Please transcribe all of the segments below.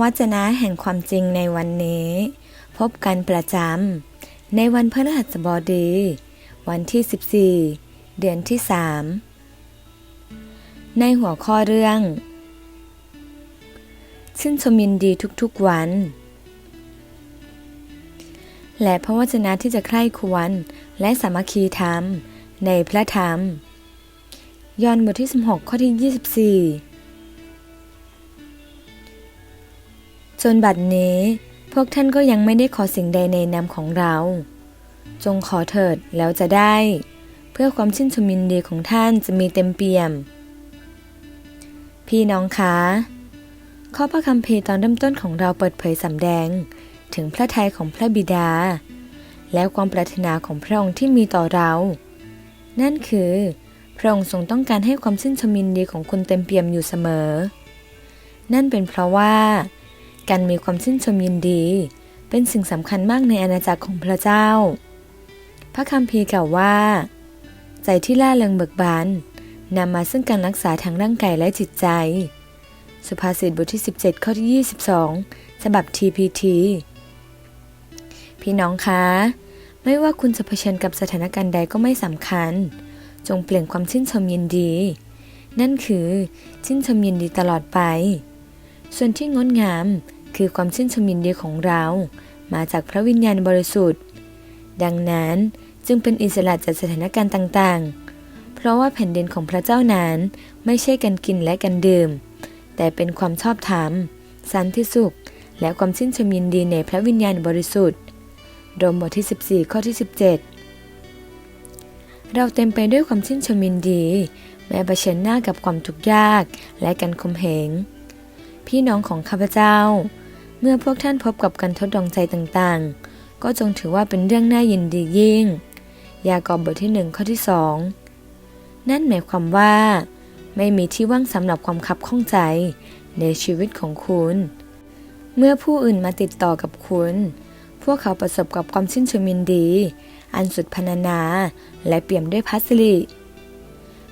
วจนะแห่งความจริงในวันนี้ พบกันประจำในวันพฤหัสบดี วันที่ 14 เดือนที่ 3 ในหัวข้อเรื่อง ชื่นชมยินดีทุกๆวัน และพระวจนะที่จะใคร่ควรและสามัคคีธรรมในพระธรรม ยอห์นบทที่ 16 ข้อที่ 24 นบัดนี้ พวกท่านก็ยังไม่ได้ขอสิ่งใดในนามของเรา จงขอเถิดแล้วจะได้ เพื่อความชื่นชมยินดีของท่านจะมีเต็มเปี่ยม พี่น้องคะข้อพระคัมภีร์ตอนเริ่มต้นของเราเปิดเผยสำแดง ถึงพระทัยของพระบิดา และความปรารถนาของพระองค์ที่มีต่อเรา นั่นคือ พระองค์ทรงต้องการให้ความชื่นชมยินดีของคนเต็มเปี่ยมอยู่เสมอ นั่นเป็นเพราะว่า การมีความชื่นชมยินดี เป็นสิ่งสำคัญมากในอาณาจักรของพระเจ้า พระคัมภีร์กล่าวว่า ใจที่ล่าเริงเบิกบานนำมาซึ่งการรักษาทางร่างกายและจิตใจ สุภาษิตบทที่ 17 ข้อที่ 22 ฉบับ TPT พี่น้องคะ ไม่ว่าคุณจะเผชิญกับสถานการณ์ใดก็ไม่สำคัญ จงเปลี่ยนความชื่นชมยินดี นั่นคือชื่นชมยินดีตลอดไป ส่วนที่งดงาม คือความชื่นชมยินดีของเรา มาจากพระวิญญาณบริสุทธิ์ ดังนั้นจึงเป็นอิสระจากสถานการณ์ต่างๆ เพราะว่าแผ่นดินของพระเจ้านั้นไม่ใช่การกินและการดื่ม แต่เป็นความชอบธรรม สันติสุข และความชื่นชมยินดีในพระวิญญาณบริสุทธิ์โรมบทที่ 14 ข้อที่ 17 เราเต็มไปด้วยความชื่นชมยินดี แม้เผชิญหน้ากับความทุกข์ยากและการข่มเหงพี่น้องของข้าพเจ้า เมื่อพวกท่านพบกับการทดลองใจต่างๆ ก็จงถือว่าเป็นเรื่องน่ายินดียิ่ง ยากอบบทที่หนึ่งข้อที่สองนั่นหมายความว่า ไม่มีที่ว่างสำหรับความคับข้องใจในชีวิตของคุณ เมื่อผู้อื่นมาติดต่อกับคุณ พวกเขาประสบกับความชื่นชมยินดี อันสุดพรรณนา และเปี่ยมด้วยพัสริ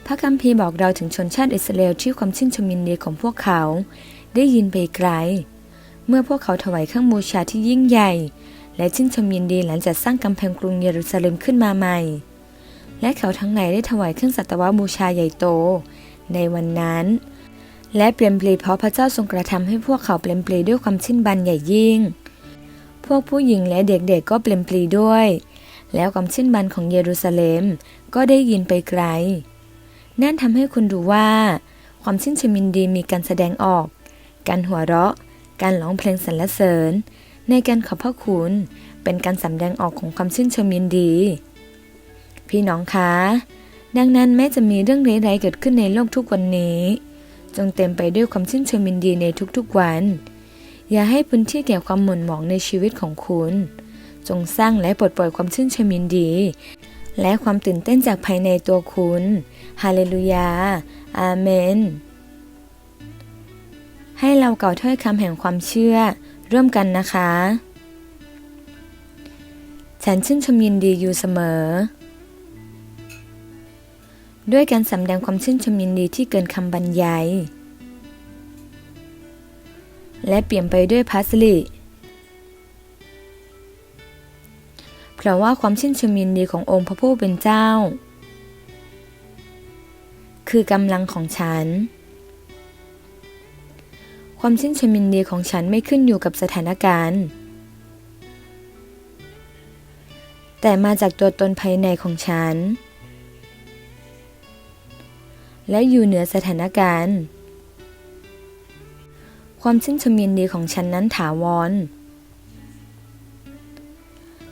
พระคัมภีร์บอกเราถึงชนชาติอิสราเอลที่ความชื่นชมยินดีของพวกเขา ได้ยินไปไกล เมื่อพวกเขาถวายเครื่องบูชาที่ยิ่งใหญ่ และชื่นชมยินดีหลังจากสร้างกำแพงกรุงเยรูซาเล็มขึ้นมาใหม่ และเขาทั้งหลายได้ถวายเครื่องสัตวบูชาใหญ่โต ในวันนั้น และเปลี่ยนปลีเพราะพระเจ้าทรงกระทำให้พวกเขาเปลี่ยนปลีด้วยความชื่นบันใหญ่ยิ่ง พวกผู้หญิงและเด็กๆก็เปลี่ยนปลีด้วย แล้วความชื่นบันของเยรูซาเล็มก็ได้ยินไปไกล นั่นทำให้คุณรู้ว่า ความชื่นชมยินดีมีการแสดงออก การหัวเราะ การร้องเพลงสรรเสริญ ในการขอบพระคุณ เป็นการสำแดงออกของความชื่นชมยินดี พี่น้องคะ ดังนั้นแม้จะมีเรื่องร้ายๆเกิดขึ้นในโลกทุกวันนี้ จงเต็มไปด้วยความชื่นชมยินดีในทุกๆวัน อย่าให้พื้นที่แก่ความหม่นหมองในชีวิตของคุณ จงสร้างและปลดปล่อยความชื่นชมยินดี และความตื่นเต้นจากภายในตัวคุณ ฮาเลลูยา อาเมน ให้เราเก่าถ้อยคำแห่งความเชื่อ ร่วมกันนะคะ ฉันชื่นชมยินดีอยู่เสมอ ด้วยการสำแดงความชื่นชมยินดีที่เกินคำบรรยาย และเปลี่ยนไปด้วยพัสลิเพราะว่าความชื่นชมยินดีขององค์พระผู้เป็นเจ้า คือกำลังของฉัน ความชื่นชมยินดีของฉันไม่ขึ้นอยู่กับสถานการณ์ แต่มาจากตัวตนภายในของฉัน และอยู่เหนือสถานการณ์ ความชื่นชมยินดีของฉันนั้นถาวร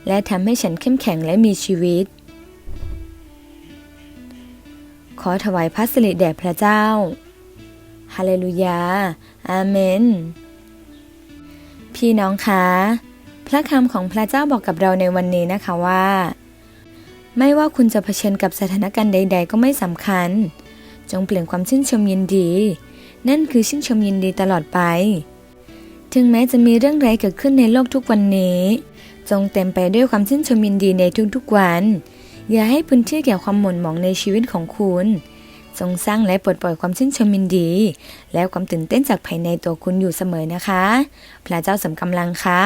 และทำให้ฉันเข้มแข็งและมีชีวิต ขอถวายพระสิริแด่พระเจ้า ฮาเลลูยา อาเมน พี่น้องคะ พระคำของพระเจ้าบอกกับเราในวันนี้นะคะว่า ไม่ว่าคุณจะเผชิญกับสถานการณ์ใด ๆ ก็ไม่สำคัญ จงเปลี่ยนความชื่นชมยินดี นั่นคือชื่นชมยินดีตลอดไป ถึงแม้จะมีเรื่องร้ายเกิดขึ้นในโลกทุกวันนี้ จงเต็มไปด้วยความชื่นชมยินดีในทุกๆวัน อย่าให้พื้นที่แก่ความหม่นหมองในชีวิตของคุณ จงสร้างและปลดปล่อยความชื่นชมยินดี และความตื่นเต้นจากภายในตัวคุณอยู่เสมอนะคะ พระเจ้าสำกำลังค่ะ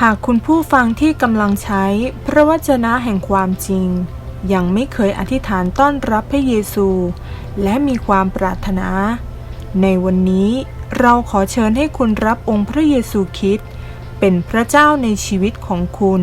หากคุณผู้ฟังที่กำลังใช้พระวจนะแห่งความจริง ยังไม่เคยอธิษฐานต้อนรับพระเยซู และมีความปรารถนา ในวันนี้เราขอเชิญให้คุณรับองค์พระเยซูคริสต์เป็นพระเจ้าในชีวิตของคุณ